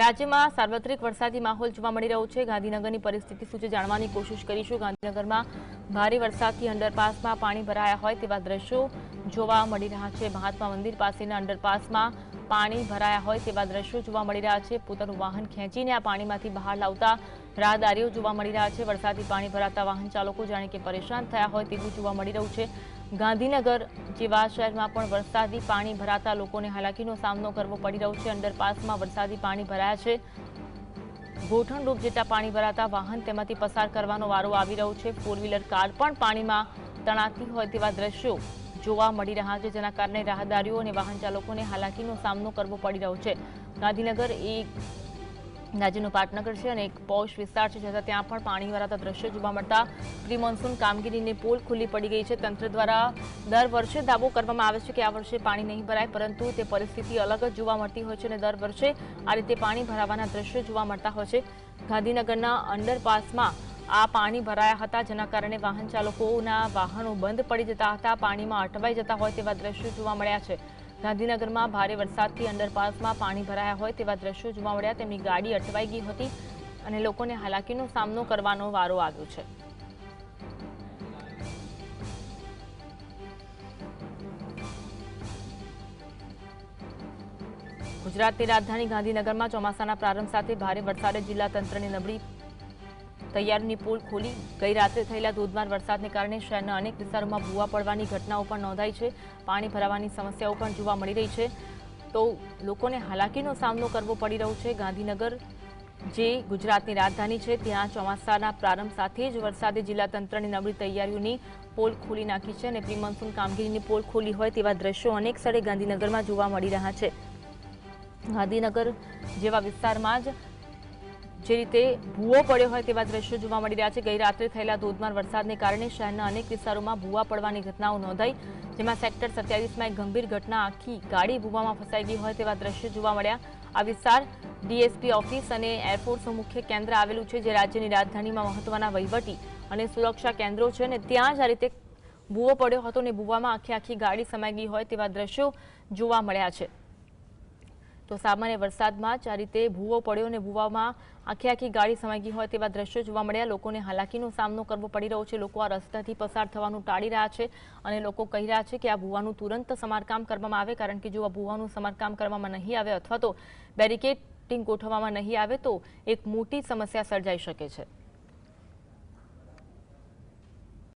રાજ્યમાં સાર્વત્રિક વરસાદી માહોલ જોવા મળી રહ્યો છે. ગાંધીનગરની પરિસ્થિતિ શું છે જાણવાની કોશિશ કરીશું. ગાંધીનગરમાં ભારે વરસાદથી અંડરપાસમાં પાણી ભરાયા હોય તેવા દ્રશ્યો જોવા મળી રહ્યા છે. મહાત્મા મંદિર પાસેના અંડરપાસમાં પાણી ભરાયા હોય તેવા દ્રશ્યો જોવા મળી રહ્યા છે. પોતાનું વાહન ખેંચીને આ પાણીમાંથી બહાર લાવતા રાહદારીઓ જોવા મળી રહ્યા છે. વરસાદી પાણી ભરાતા વાહન ચાલકો જાણે કે પરેશાન થયા હોય તેવું જોવા મળી રહ્યું છે. ગાંધીનગર જેવા શહેરમાં પણ વરસાદી પાણી ભરાતા લોકોને હાલાકીનો સામનો કરવો પડી રહ્યો છે. અંડરપાસમાં વરસાદી પાણી ભરાયા છે. ગોઠણરૂપ જેટલા પાણી ભરાતા વાહન તેમાંથી પસાર કરવાનો વારો આવી રહ્યો છે. ફોર વ્હીલર કાર પણ પાણીમાં તણાતી હોય તેવા દ્રશ્યો જોવા મળી રહ્યા છે, જેના કારણે રાહદારીઓ અને વાહન ચાલકોને હાલાકીનો સામનો કરવો પડી રહ્યો છે. ગાંધીનગર એ રાજ્યનું પાટનગર છે અને એક પોશ વિસ્તાર છે છતાં ત્યાં પણ પાણી ભરાતા દ્રશ્યો જોવા મળતા પ્રી મોન્સૂન કામગીરીની પોલ ખુલ્લી પડી ગઈ છે. તંત્ર દ્વારા દર વર્ષે દાવો કરવામાં આવે છે કે આ વર્ષે પાણી નહીં ભરાય, પરંતુ તે પરિસ્થિતિ અલગ જ જોવા મળતી હોય છે અને દર વર્ષે આ રીતે પાણી ભરાવાના દ્રશ્યો જોવા મળતા હોય છે. ગાંધીનગરના અંડરપાસમાં આ પાણી ભરાયા હતા. જેના કારણે વાહન ચાલકોના વાહનો બંધ પડી જતા હતા. પાણીમાં અટવાઈ જતા હોય તેવા દ્રશ્યો જોવા મળ્યા છે. ગાંધીનગરમાં ભારે વરસાદથી અંડરપાસમાં પાણી ભરાયા હોય તેવા દ્રશ્યો જોવા મળ્યા. તેમની ગાડી અટવાઈ ગઈ હતી અને લોકોને હાલાકીનો સામનો કરવાનો વારો આવ્યો છે. ગુજરાતની રાજધાની ગાંધીનગરમાં ચોમાસાના પ્રારંભ સાથે ભારે વરસાદે જિલ્લા તંત્રની નબળી તૈયારીની પોલ ખોલી ગઈ રાત્રે થયેલા ધોધમાર વરસાદને કારણે શહેરના અનેક વિસ્તારોમાં ભૂવા પડવાની ઘટનાઓ પણ નોંધાઈ છે. પાણી ભરાવાની સમસ્યાઓ પણ જોવા મળી રહી છે. તો લોકોને હાલાકીનો સામનો કરવો પડી રહ્યો છે. ગાંધીનગર, જે ગુજરાતની રાજધાની છે, ત્યાં ચોમાસાના પ્રારંભ સાથે જ વરસાદે જિલ્લા તંત્રની નબળી તૈયારીઓની પોલ ખોલી નાખી છે અને પ્રી કામગીરીની પોલ ખોલી હોય તેવા દ્રશ્યો અનેક સ્થળે ગાંધીનગરમાં જોવા મળી રહ્યા છે. ગાંધીનગર જેવા વિસ્તારમાં જ જે રીતે ભૂવો પડ્યો હોય તેવા દ્રશ્યો જોવા મળી રહ્યા છે. ગઈ રાત્રે થયેલા ધોધમાર વરસાદને કારણે શહેરના અનેક વિસ્તારોમાં ભૂવા પડવાની ઘટનાઓ નોંધાઈ, જેમાં સેક્ટર સત્યાવીસમાં એક ગંભીર ઘટના આખી ગાડી ભૂવામાં ફસાઈ ગઈ હોય તેવા દ્રશ્યો જોવા મળ્યા. આ વિસ્તાર ડીએસપી ઓફિસ અને એરફોર્સનું મુખ્ય કેન્દ્ર આવેલું છે, જે રાજ્યની રાજધાનીમાં મહત્વના વહીવટી અને સુરક્ષા કેન્દ્રો છે અને ત્યાં જ આ રીતે ભૂવો પડ્યો હતો અને ભૂવામાં આખી આખી ગાડી સમાઈ ગઈ હોય તેવા દ્રશ્યો જોવા મળ્યા છે. તો સામાન્ય વરસાદમાં જ રીતે ભૂવો પડ્યો અને ભૂવામાં આખી આખી ગાડી સમાઈ ગઈ હોય તેવા દ્રશ્યો જોવા મળ્યા. લોકોને હાલાકીનો સામનો કરવો પડી રહ્યો છે. લોકો આ રસ્તાથી પસાર થવાનું ટાળી રહ્યા છે અને લોકો કહી રહ્યા છે કે આ ભૂવાનું તુરંત સમારકામ કરવામાં આવે, કારણ કે જો આ ભૂવાનું સમારકામ કરવામાં નહીં આવે અથવા તો બેરિકેડિંગ ગોઠવવામાં નહીં આવે તો એક મોટી સમસ્યા સર્જાઈ શકે છે.